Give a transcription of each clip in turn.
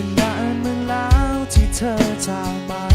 ขึ้นานเมื่อแล้วที่เธอจากไป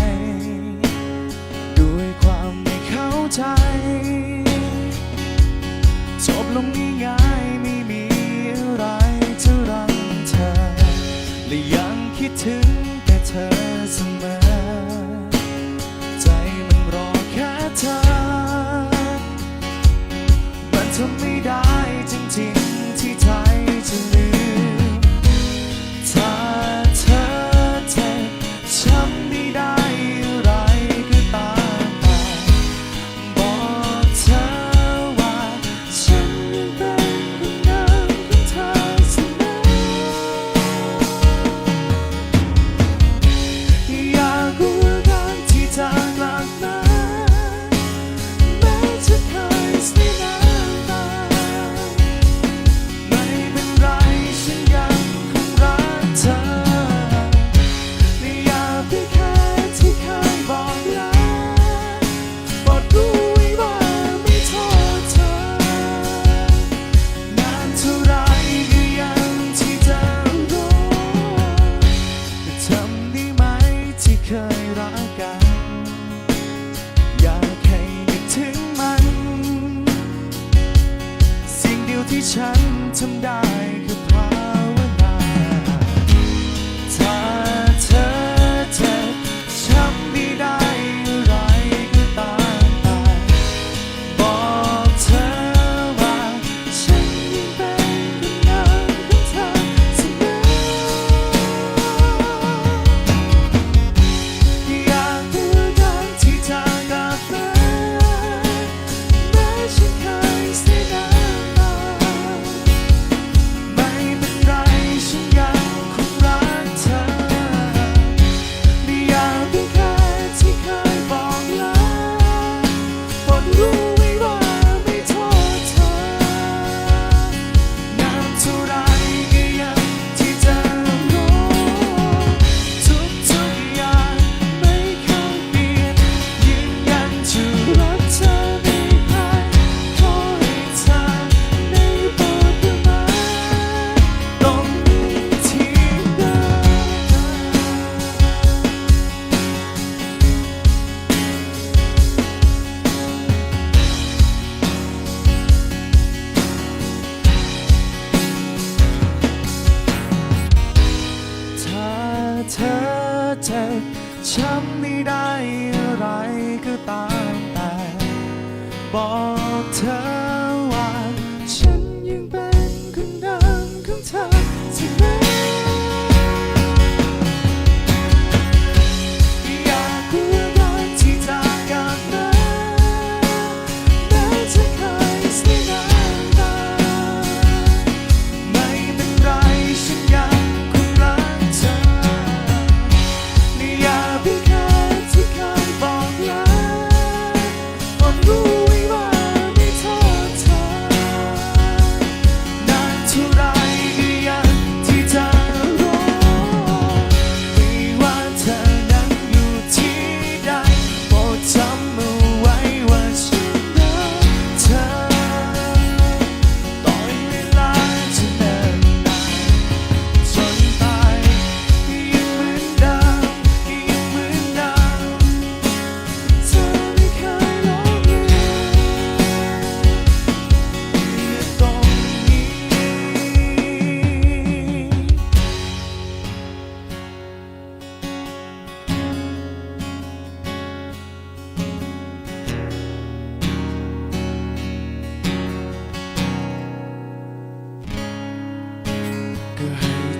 altar.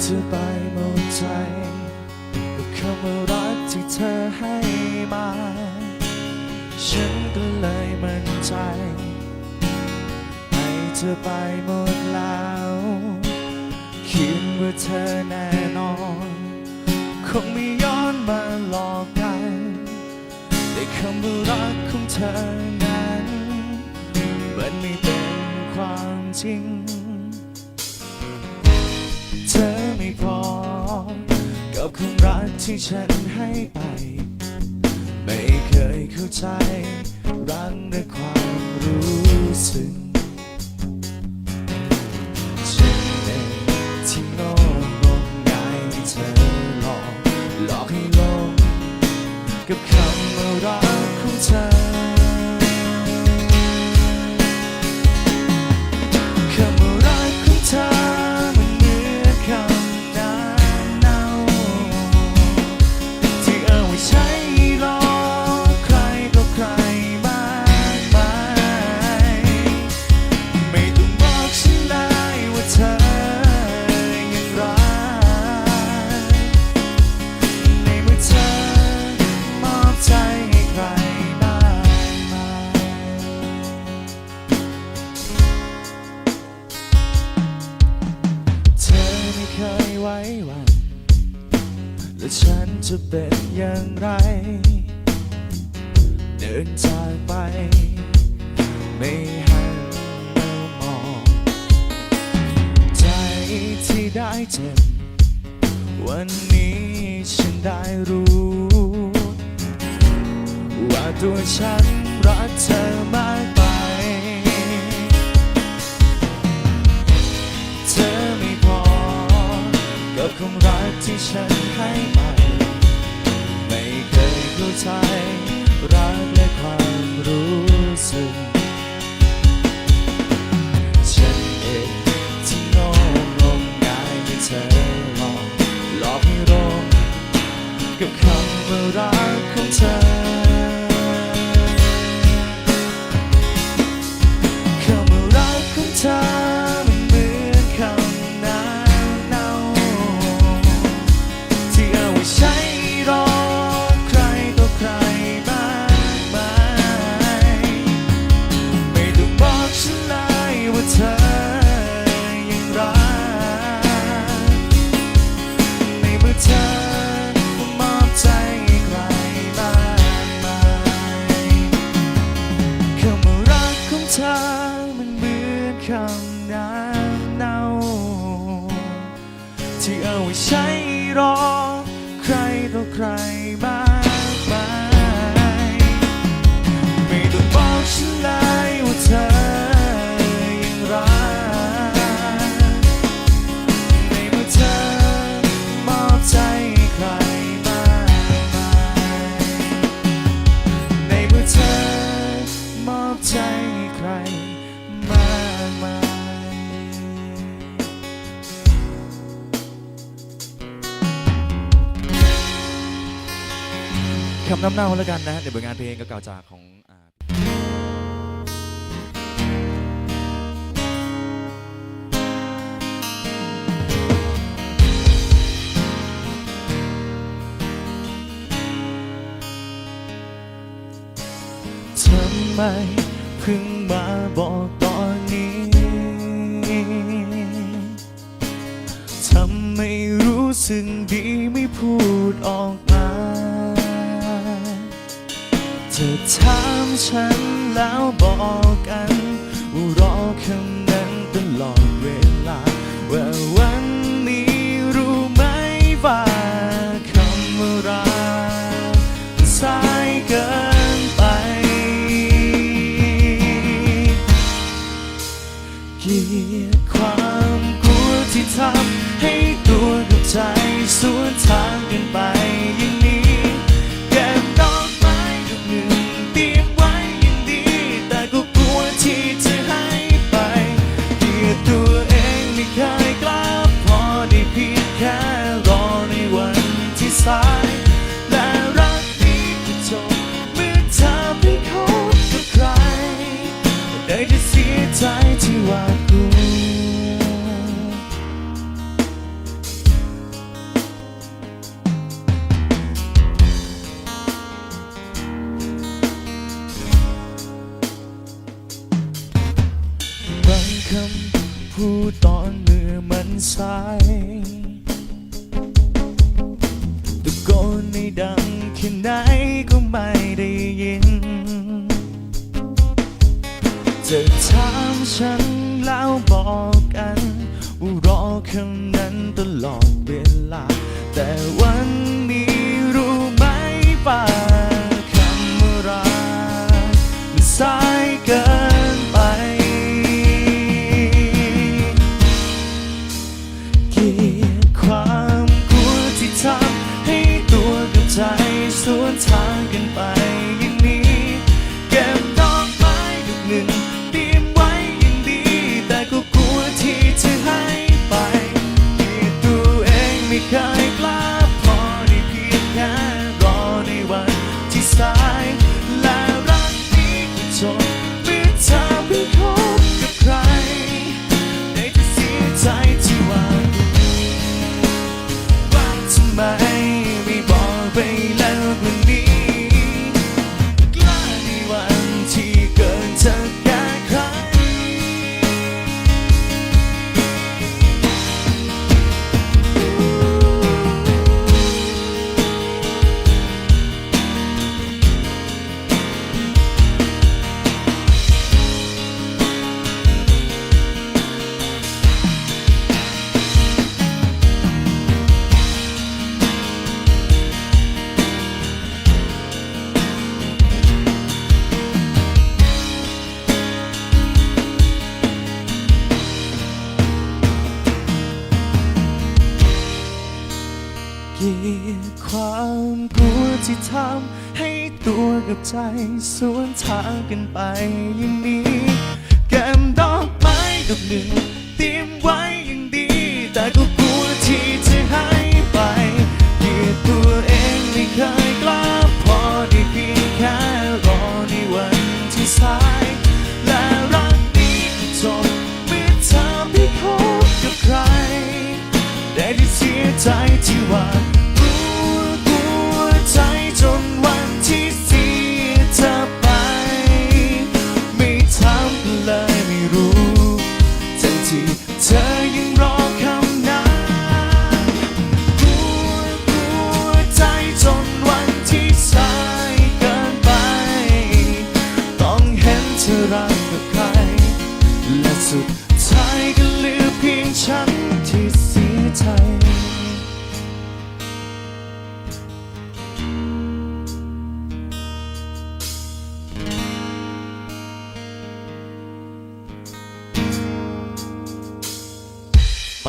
เธอไปหมดใจกับคำว่ารักที่เธอให้มา ฉันก็เลยมั่นใจ ให้เธอไปหมดแล้วคิดว่าเธอแน่นอน คงไม่ย้อนมาหลอกกันแต่คำว่ารักของเธอนั้น มันไม่เป็นความจริง ที่ฉันให้ไป ไม่เคยเข้าใจ รักในความรู้สึกฉันเองที่โง่งงงายเธอหลอก หลอกให้ลง กับคำว่ารักของเธอ และฉันจะเป็นอย่างไร เดินจากไป ไม่หันมามอง ใจที่ได้เจ็บ วันนี้ฉันได้รู้ ว่าตัวฉันรักเธอมาก กับความรักที่ฉันให้ไปไม่เคยเข้าใจรักและความรู้สึก ฉันเองที่โน้มลงกายให้เธอหลอกหลอกให้รอกับคำว่ารัก เน่าและกันนะในบทงานเพลงเก่าๆจากของทำไมเพิ่งมาบอกตอนนี้ ทำไม่รู้สึกดีไม่พูดออกมา เธอถามฉันแล้วบอกกันว่ารอคำนั้นตลอดเวลาว่าวันนี้รู้ไหมว่าคำว่ารักสายเกินไป เกีย ใจสวนทางกันไปอย่างนี้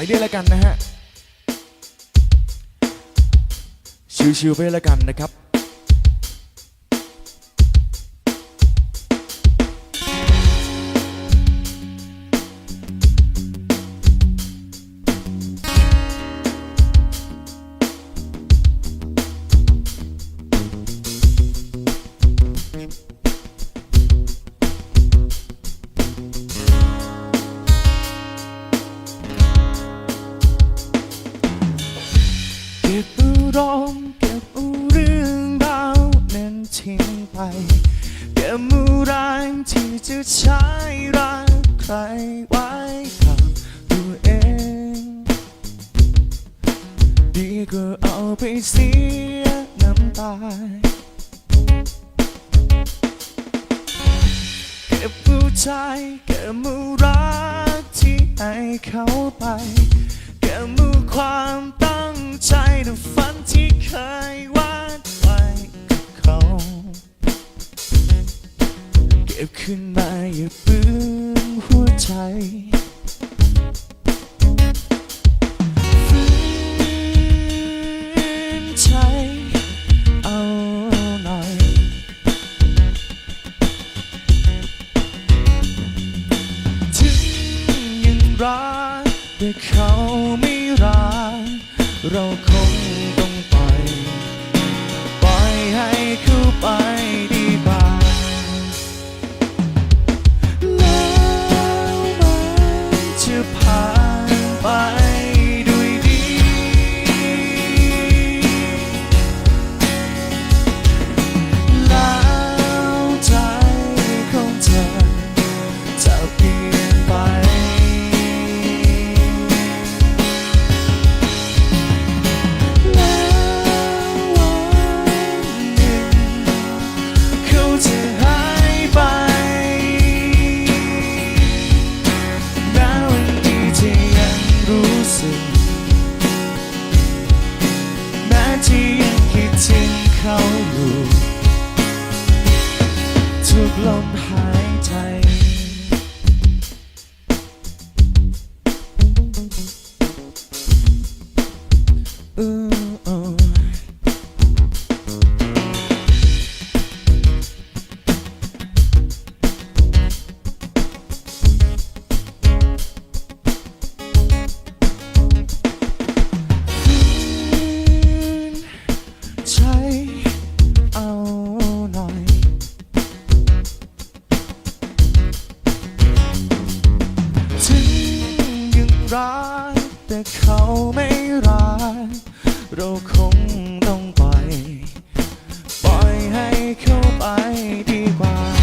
ได้วยละกันนะฮะ ชิวๆไปแล้วกันนะครับ เสียน้ำตาเก็บผู้ใจเก็บมือรักที่ให้เขาไปเก็บมือความตั้งใจในฝันที่เคยวาดไว้กับเขาเก็บขึ้นมาอย่าปลื้มหัวใจ งต้องปล่อย ปล่อยให้เข้าไปดีกว่า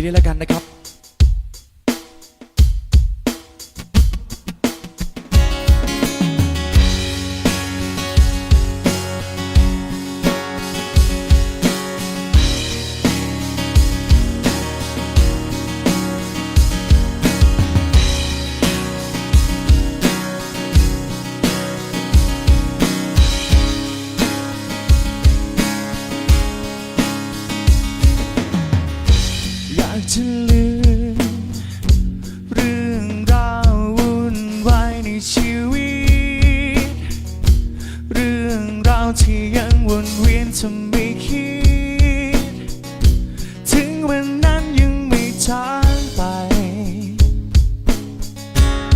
ไปเลยแล้วกันนะครับ